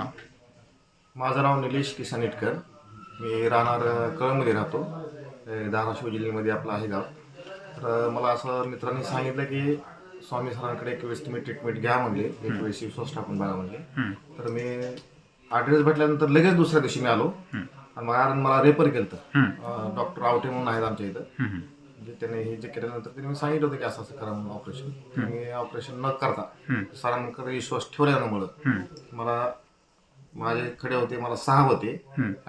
नाव? माझं नाव निलेश किसन इटकर. मी राहणार कळमध्ये राहतो. धाराशिव जिल्ह्यामध्ये आपलं आहे गाव. तर मला असं मित्रांनी सांगितलं की स्वामी सरांकडे एक वेळेस तुम्ही ट्रीटमेंट घ्या म्हणले. एक वेळेस विश्वास टाकून बघा म्हणले. तर मी ॲड्रेस भेटल्यानंतर लगेच दुसऱ्या दिवशी मी आलो. आणि मग मला रेफर केलं डॉक्टर आवटे म्हणून आहेत आमच्या इथं. म्हणजे त्याने हे जे केल्यानंतर त्यांनी सांगितलं होतं की असं असं करा म्हणून ऑपरेशन मी ऑपरेशन न करता सरांकडे विश्वास ठेवल्यामुळं मला माझे खडे होते मला सहा होते.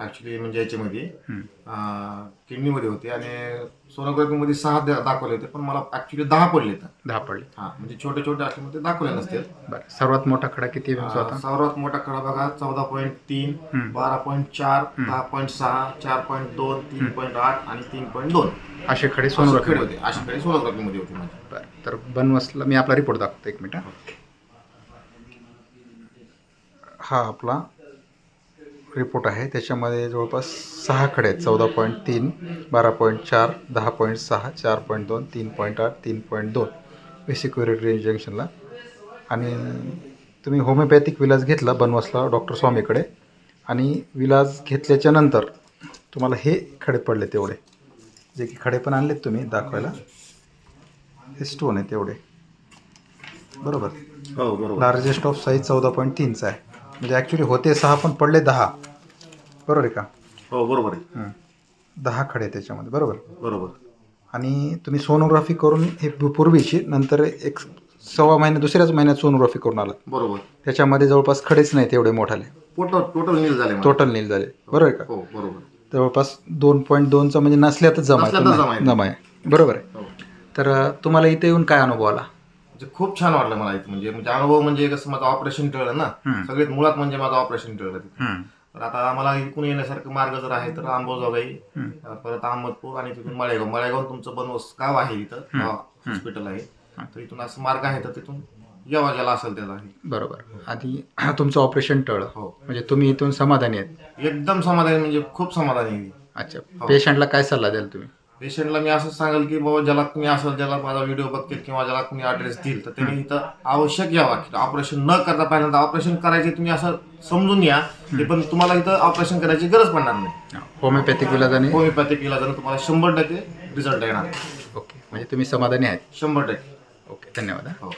ऍक्च्युली म्हणजे याच्यामध्ये. किडनीमध्ये होते आणि सोनोग्राफीमध्ये सहा दा- दाखवले होते पण मला ऍक्च्युली दहा पडले दहा पडले. हा म्हणजे छोटे छोटे असल्यामुळे ते दाखवले नसते. सर्वात मोठा खडा किती सर्वात मोठा कडा बघा चौदा पॉईंट तीन बारा पॉईंट चार दहा पॉईंट सहा चार पॉईंट दोन तीन पॉईंट आठ आणि तीन पॉईंट दोन. असे खडे सोनोग्राफी खडे होते असे खडे सोनोग्राफीमध्ये होते माझे. तर बनवसला मी आपला रिपोर्ट दाखवतो एक मिनिट हा. आपला रिपोर्ट आहे. त्याच्यामध्ये जवळपास सहा खडे आहेत. चौदा पॉईंट तीन बारा पॉईंट चार दहा पॉईंट सहा चार पॉईंट दोन तीन पॉईंट आठ तीन पॉईंट दोन. बेसिक रेंज जंक्शनला आणि तुम्ही होमिओपॅथिक विलास घेतला बनवासला डॉक्टर स्वामीकडे. आणि विलास घेतल्याच्या नंतर तुम्हाला हे खडे पडले तेवढे. जे की खडे पण आणलेत तुम्ही दाखवायला. हे स्टोन आहे तेवढे. बरोबर? हो बरोबर. लार्जेस्ट ऑफ साईज चौदा पॉईंट तीनचा आहे. म्हणजे ॲक्च्युली होते सहा पण पडले दहा. बरोबर आहे का? हो बरोबर आहे. हं. दहा खडे त्याच्यामध्ये. बरोबर? बरोबर. आणि तुम्ही सोनोग्राफी करून हे पू- पूर्वीची नंतर एक सव्वा महिन्या दुसऱ्याच महिन्यात सोनोग्राफी करून आला बरोबर. त्याच्यामध्ये जवळपास खडेच नाही तेवढे मोठाले. टोटल टोटल नील झाले मला. टोटल नील झाले. बरोबर आहे का? हो बरोबर. जवळपास दोन पॉईंट दोनचा म्हणजे नसल्यातच जमा आहे नसल्यातच जमा. आहे. जमा आहे. बरोबर आहे. हो. तर अं, तुम्हाला इथे येऊन काय अनुभव आला? म्हणजे खूप छान वाटलं मला इथं. म्हणजे म्हणजे अनुभव म्हणजे कसं माझं ऑपरेशन टळलं ना सगळ्यात मुळात म्हणजे माझं ऑपरेशन टळलं तिथं. तर आता आम्हाला इकडून येण्यासारखं मार्ग जर आहे तर आंबोजोगाई परत अहमदपूर आणि तिथून मळेगाव. मळेगाव तुमचं बनवस गाव आहे इथं हॉस्पिटल आहे. तर इथून असं मार्ग आहे तर तिथून यावा ज्याला असेल त्याचा बरोबर. आधी तुमचं ऑपरेशन टळलं. हो. म्हणजे तुम्ही इथून समाधानी आहेत. एकदम समाधानी म्हणजे खूप समाधानी आहे अच्छा. पेशंटला काय सल्ला द्याल तुम्ही? पेशंटला मी असं सांगेल की बाबा ज्याला तुम्ही असेल ज्याला माझा व्हिडिओ बघतील किंवा ज्याला तुम्ही ॲड्रेस देईल तर त्यांनी इथं आवश्यक यावा. ऑपरेशन न करता पहिल्यांदा ऑपरेशन करायचे तुम्ही असं समजून या की पण तुम्हाला इथं ऑपरेशन करायची गरज पडणार नाही. होमिओपॅथिक विलाजाने होमिओपॅथिक इलाजानं तुम्हाला शंभर टक्के रिझल्ट येणार. ओके म्हणजे तुम्ही समाधानी आहेत? शंभर टक्के. ओके धन्यवाद हा. हो.